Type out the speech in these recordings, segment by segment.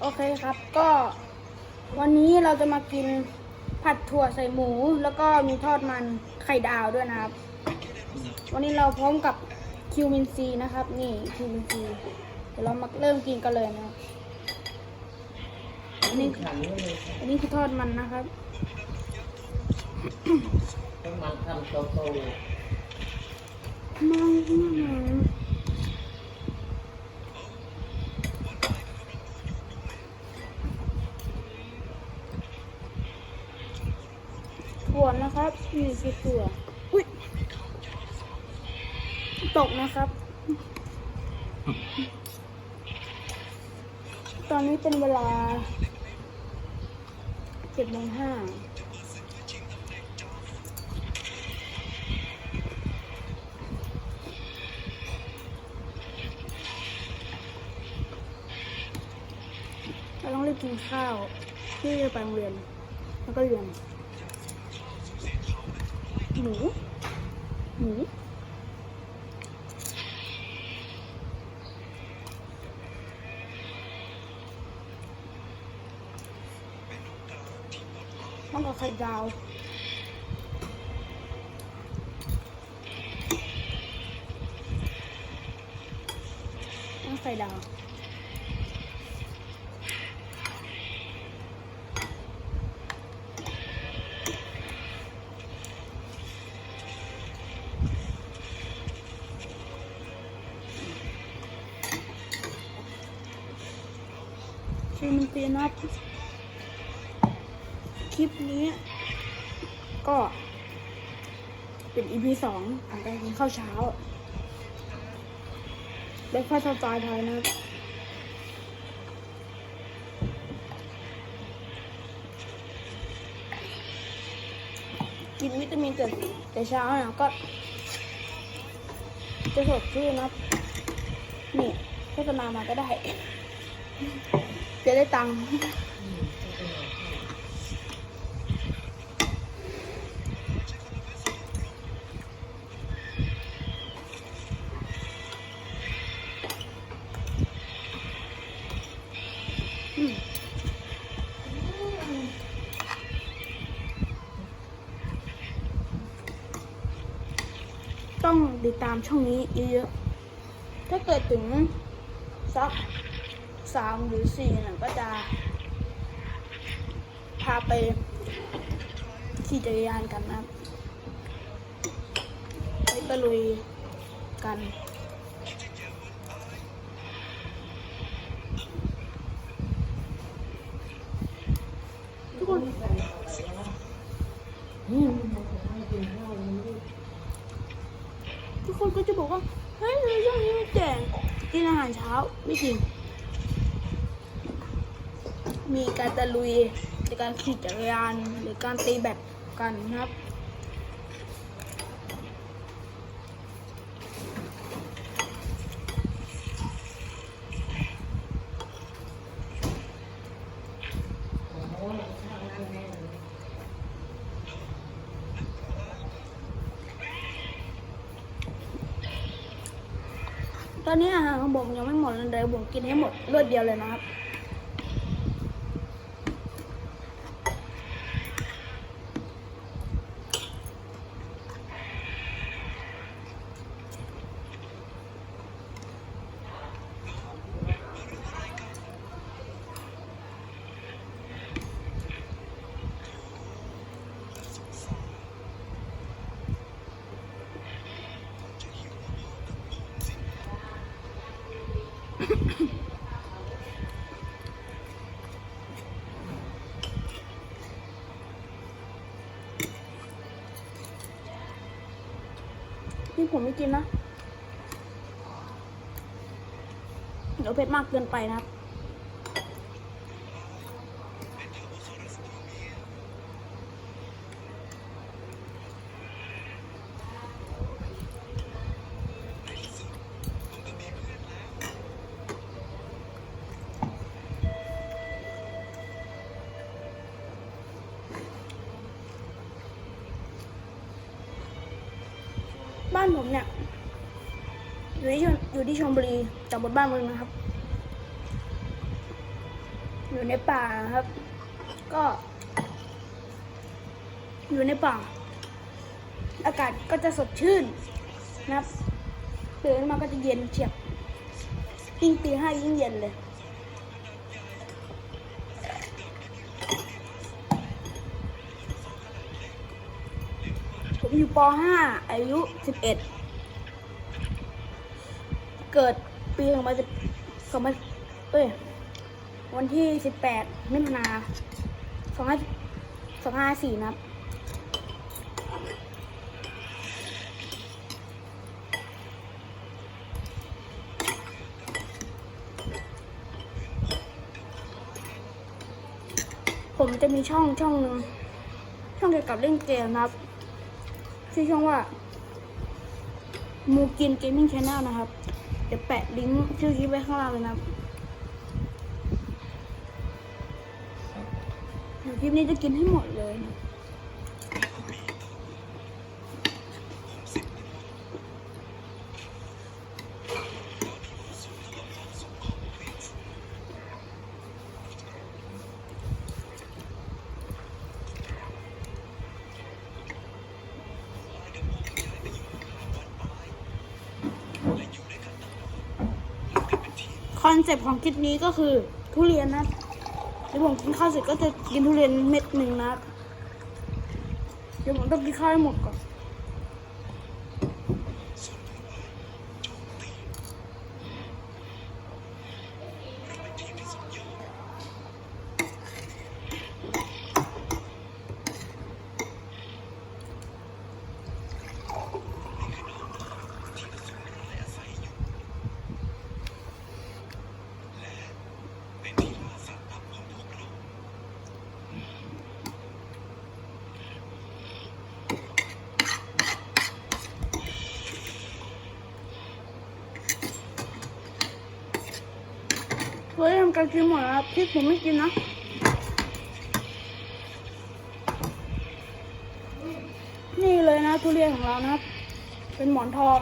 โอเคครับ ก็วันนี้เราจะมากินผัดถั่วใส่หมู แล้วก็มีทอดมันไข่ดาวด้วยนะครับ วันนี้เราพร้อมกับคิวมินซีนะครับ นี่คิวมินซีเดี๋ยวเรามาเริ่มกินกันเลยนะครับอันนี้ขันนี่เลยอันนี้คือทอดมันนะครับต้องมันทำโตโตมองมาถั่วนะครับิดตัวอุ้ยตกนะครับ ตอนนี้เป็นเวลาเจ็ดโมงห้าเราต้องรีบกินข้าวที่จะไปโรงเรียน แล้วก็เรียน หมู หมูต้องกับไข่ดาวต้องไข่ดาวือมันเป็นนับคลิปนี้ ก็เป็น EP สองของการกินข้าวเช้าเบรกฟาสต์สไตล์ไทยนะกินวิตามินแต่แต่เช้านี่ยก็ จะสดชื่นนะครับนี่โฆษณามาก็ได้ ได้ตังค์อืมต้องติดตามช่องนี้เยอะๆ ถ้าเกิดถึงสัก สามหรือสี่เนี่ยก็จะพาไปขี่จักรยานกันนะไปตะลุยกันทุกคนทุกคนก็จะบอกว่า เฮ้ยทำไมช่วงนี้ไม่แก่งกินอาหารเช้า ไม่จริง มีการตะลุยในการขี่จักรยานหรือการตีแบดกันนะครับ ตอนนี้อาหารของผมยังไม่หมดเลยเดี๋ยวผมกินให้หมดรวดเดียวเลยนะครับ นี่ผมไม่กินนะ เดี๋ยวเผ็ดมากเกินไปนะครับานผมเนี่ยอยู่ที่ชลอยู่ที่ชลบุรีจากบนบ้านเมึงนะครับ อยู่ในป่าครับ ก็ อยู่ในป่า อากาศก็จะสดชื่นนะครับตื่นมาก็จะเย็นเฉียบยิ่งตีห้ายิ่งเย็นเลย อยู่ป .5 อายุ 11 เกิดปีสองพันสิบสองพันเอ้ย วันที่ 18มิถุนาสองห้าสองห้าสี่นะครับ ผมจะมีช่องช่องหนึ่งช่องเกี่ยวกับเล่นเกมนะครับ ชื่อช่องว่ามูกินเกมมิ่งชาแนลนะครับ เดี๋ยวแปะลิงก์ชื่อคลิปไว้ข้างล่างเลยนะครับเดี๋ยวคลิปนี้จะกินให้หมดเลยนะ อนเซปต์ของคลิปนี้ก็คือทุเรียนนะเดี๋ยวผมกินข้าวเสร็จก็จะกินทุเรียนเม็ดหนึ่งนะครับเดี๋ยวผมต้องกินข้าวให้หมดก่อน เฮ้ยทำการกินหมดแล้วพริกผมไม่กินนะนี่เลยนะทุเรียนของเรานะครับ เป็นหมอนทอง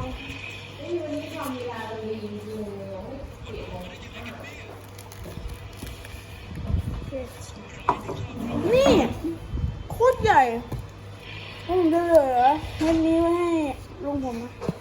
นี่โคตรใหญ่ให้ผมได้เลยเหรอเม็ดนี้ไว้ให้ลุงผมนะ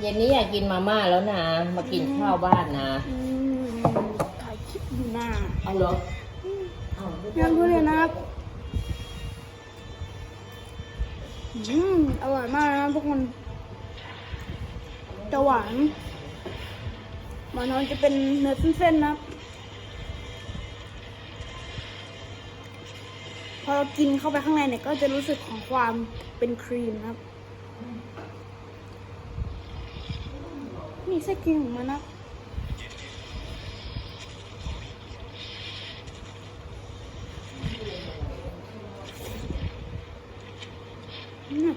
เย็นนี้อยากกินมาม่าแล้วนะ มากินข้าวบ้านนะอืมถ่ายคลิปอยู่หน้าเอาเหรอเอาย่างทุเรียนนะครับอืมอร่อยมากนะครับทุกคนจะหวานหวานน้อยจะเป็นเนื้อเส้นๆนะครับ อเรากินเข้าไปข้างในเนี่ยก็จะรู้สึกของความเป็นครีมนะครับ นี่ไส้ครีมของมันนะอืม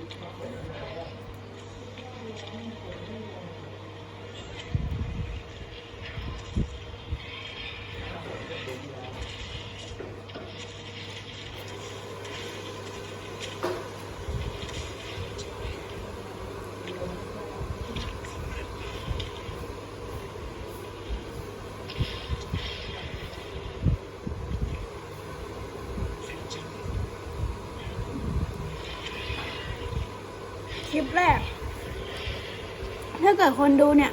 เกิดคนดูเนี่ย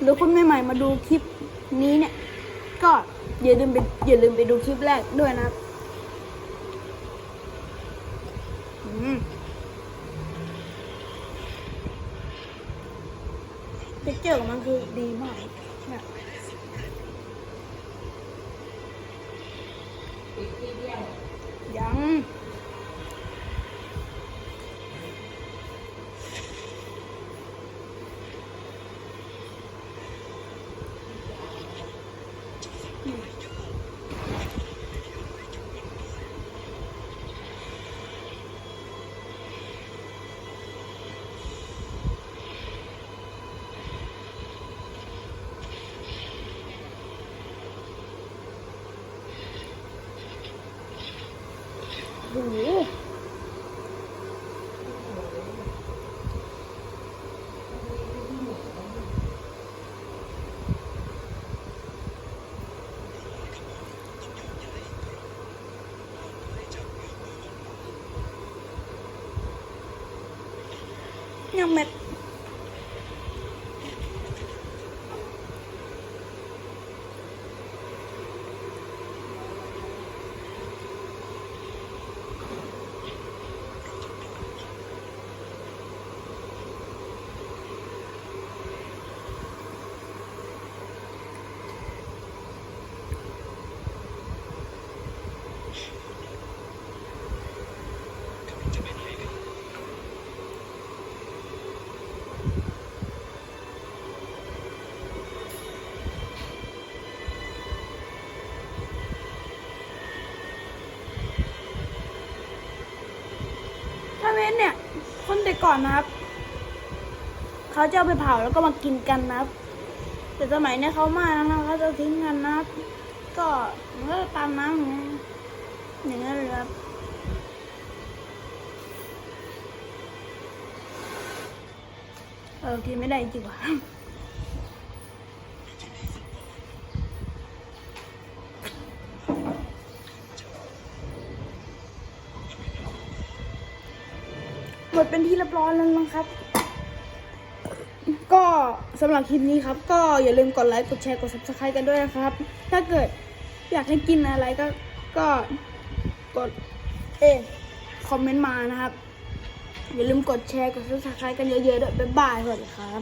หรือคนใหม่ๆมาดูคลิปนี้เนี่ย ก็อย่าลืมไปอย่าลืมไปดูคลิปแรกด้วยนะครับเกเจอร์ของมันคือดีมาก หยัง คนแต่ก่อนนะครับ เขาจะเอาไปเผาแล้วก็มากินกันนะครับ แต่สมัยนี้เขามาแล้วนะเขาจะทิ้งกันนะครับ ก็มันก็ตามน้ำอย่างนี้อย่างเงี้เลยครับเออกินไม่ได้จริงว่ะ ดเป็นที่เรียบร้อยแล้วนะครับ ก็สำหรับคลิปนี้ครับ ก็อย่าลืมกดไลค์กดแชร์กด subscribe กันด้วยนะครับ ถ้าเกิดอยากให้กินอะไรก็ก็กดเออคอมเมนต์มานะครับ อย่าลืมกดแชร์กด subscribe กันเยอะๆด้วยบ๊ายบายสวัสดีครับ